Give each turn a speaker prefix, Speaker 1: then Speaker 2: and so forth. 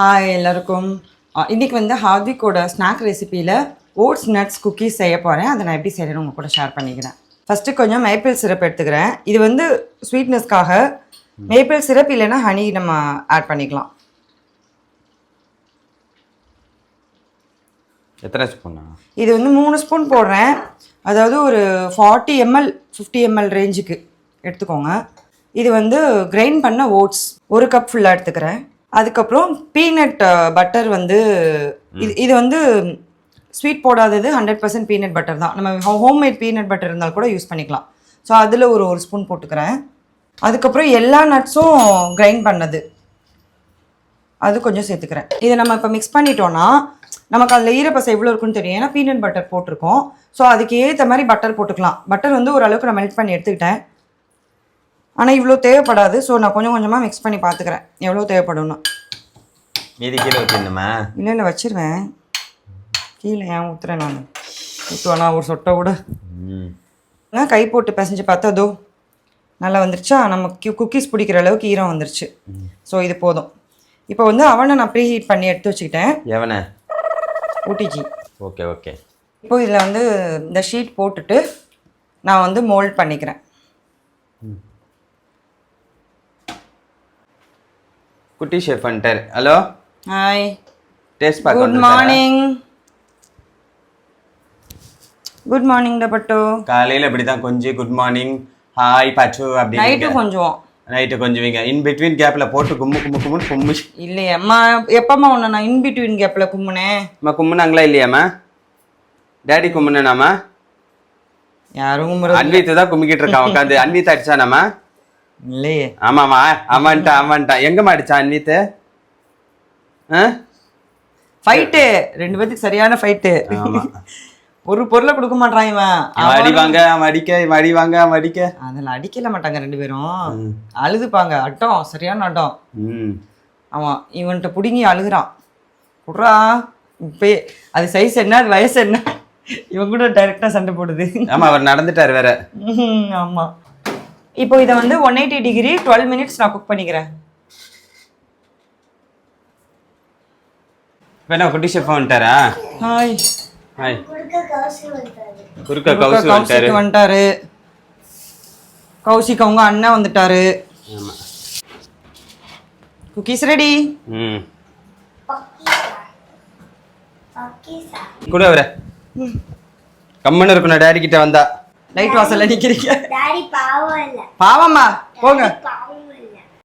Speaker 1: Hi எல்லாருக்கும். ஆ, இன்னைக்கு வந்து ஹார்விக்கோட ஸ்நாக் ரெசிபியில் ஓட்ஸ் நட்ஸ் குக்கீஸ் செய்ய போகிறேன் அதை நான் எப்படி செய்யறேன்னு உங்க கூட ஷேர் பண்ணிக்கிறேன். ஃபஸ்ட்டு கொஞ்சம் மேப்பிள் சிரப் எடுத்துக்கிறேன். இது வந்து ஸ்வீட்னஸ்க்காக மேப்பிள் சிரப் இல்லைன்னா ஹனி நம்ம ஆட் பண்ணிக்கலாம்.
Speaker 2: எத்தனை ஸ்பூனா
Speaker 1: இது வந்து மூணு ஸ்பூன் போடுறேன். அதாவது ஒரு ஃபார்ட்டி எம்எல் ஃபிஃப்டி எம்எல் ரேஞ்சுக்கு எடுத்துக்கோங்க. இது வந்து கிரைண்ட் பண்ண ஓட்ஸ் ஒரு கப் ஃபுல்லாக எடுத்துக்கிறேன். அதுக்கப்புறம் பீனட் பட்டர் வந்து இது இது வந்து ஸ்வீட் போடாதது ஹண்ட்ரட் பர்சன்ட் பீனட் பட்டர் தான். நம்ம ஹோம்மேட் பீனட் பட்டர் இருந்தால் கூட யூஸ் பண்ணிக்கலாம். ஸோ அதில் ஒரு ஒரு ஸ்பூன் போட்டுக்கிறேன். அதுக்கப்புறம் எல்லா நட்ஸும் கிரைண்ட் பண்ணது. அது கொஞ்சம் சேர்த்துக்கிறேன். இதை நம்ம இப்போ மிக்ஸ் பண்ணிட்டோம்னா நமக்கு அதில் ஈரப்பசை எவ்வளோ இருக்குன்னு தெரியும். ஏன்னா பீனட் பட்டர் போட்டிருக்கோம். ஸோ அதுக்கு ஏற்ற மாதிரி பட்டர் போட்டுக்கலாம். பட்டர் வந்து ஓரளவுக்கு நான் மெல்ட் பண்ணி எடுத்துக்கிட்டேன். ஆனால் இவ்வளோ தேவைப்படாது. ஸோ நான் கொஞ்சம் கொஞ்சமாக மிக்ஸ் பண்ணி பார்த்துக்கிறேன் எவ்வளோ தேவைப்படும்னு.
Speaker 2: மீதி கீழே ஊற்றிடணுமா
Speaker 1: இல்லை இல்லை வச்சிருவேன். கீழே ஏன் ஊற்றுறேன் நான்? ஊற்றுவேனா ஒரு சொட்டை கூட. நான் கை போட்டு பிசைஞ்சு பார்த்தா அதோ நல்லா வந்துருச்சா? நம்ம குக்கீஸ் பிடிக்கிற அளவுக்கு ஈரம் வந்துருச்சு. ஸோ இது போதும். இப்போ வந்து அவனை நான் ப்ரீ ஹீட் பண்ணி எடுத்து வச்சுக்கிட்டேன்.
Speaker 2: எவனே?
Speaker 1: ஊட்டிஜி
Speaker 2: ஓகே ஓகே.
Speaker 1: இப்போ இதில் வந்து இந்த ஷீட் போட்டுட்டு நான் வந்து மோல்ட் பண்ணிக்கிறேன்.
Speaker 2: குட்டி ஷெஃப் வந்துட்டார். ஹலோ?
Speaker 1: ஹாய்
Speaker 2: டேஸ்ட் பார்க்க
Speaker 1: குட் மார்னிங் குட் மார்னிங் டபட்டோ
Speaker 2: காலையில் இப்படி தான் கொஞ்சம் குட் மார்னிங் ஹாய் பச்சு
Speaker 1: நைட்டு
Speaker 2: அப்படின்னு
Speaker 1: கொஞ்சம்
Speaker 2: நைட்டு கொஞ்சுவீங்க. இன் பிட்வீன் கேப்பில் போட்டு கும்மு கும்மு கும்முன்னு கும்மு.
Speaker 1: இல்லையே அம்மா எப்பம்மா உன்னை நான் இன் பிட்வீன் கேப்பில் கும்பினேன்
Speaker 2: அம்மா கும்முனாங்களா இல்லையாம்மா? டேடி கும்முனாமா
Speaker 1: யாரும்
Speaker 2: அன்வீத்து தான் கும்மிக்கிட்டு இருக்கான் உட்காந்து. அன்வீத் அடிச்சானாமா
Speaker 1: இல்லையே.
Speaker 2: ஆமாம்மா ஆமான்ட்டா ஆமான்ட்டா. எங்கம்மா அடிச்சா அன்வீத்து ஆ?
Speaker 1: ஃபைட்டு ரெண்டு பேத்துக்கு சரியான ஃபைட்டு. ஒரு பொருளை கொடுக்க மாட்டான் இவன்.
Speaker 2: அடிவாங்க அவன் அடிக்க இவன் அடிவாங்க அவன் அடிக்க.
Speaker 1: அதில் அடிக்கல மாட்டாங்க ரெண்டு பேரும். அழுதுப்பாங்க. அட்டம் சரியான அட்டம்.
Speaker 2: ம்.
Speaker 1: ஆமாம் இவன்கிட்ட பிடுங்கி அழுகுறான். குட்ரா இப்போ அது சைஸ் என்ன அது வயசு என்ன? இவன் கூட டைரெக்டாக சண்டை போடுது.
Speaker 2: ஆமா அவர் நடந்துட்டார் வேற.
Speaker 1: ம்ஹும், ஆமா. இப்போ இதை வந்து one eighty degree twelve minutes நான் குக் பண்ணிக்கிறேன்.
Speaker 2: வேணா குட்டி ஷெஃப் வந்துட்டாரா?
Speaker 1: ஹாய்
Speaker 2: ஹாய் குறுக்க கவுசு வந்துட்டாரு.
Speaker 1: கௌசிக் வந்துட்டாரு. கௌசிக் அவங்க அண்ணன் வந்துட்டாரு.
Speaker 2: ஆமா.
Speaker 1: குக்கீஸ் ரெடி
Speaker 2: ம். கூட வர கம்மன்னு இருக்கணும் டேடி கிட்ட வந்தா.
Speaker 1: லைட் வாசல்ல நிக்கிறீங்க.
Speaker 3: பாவம்
Speaker 1: போங்க.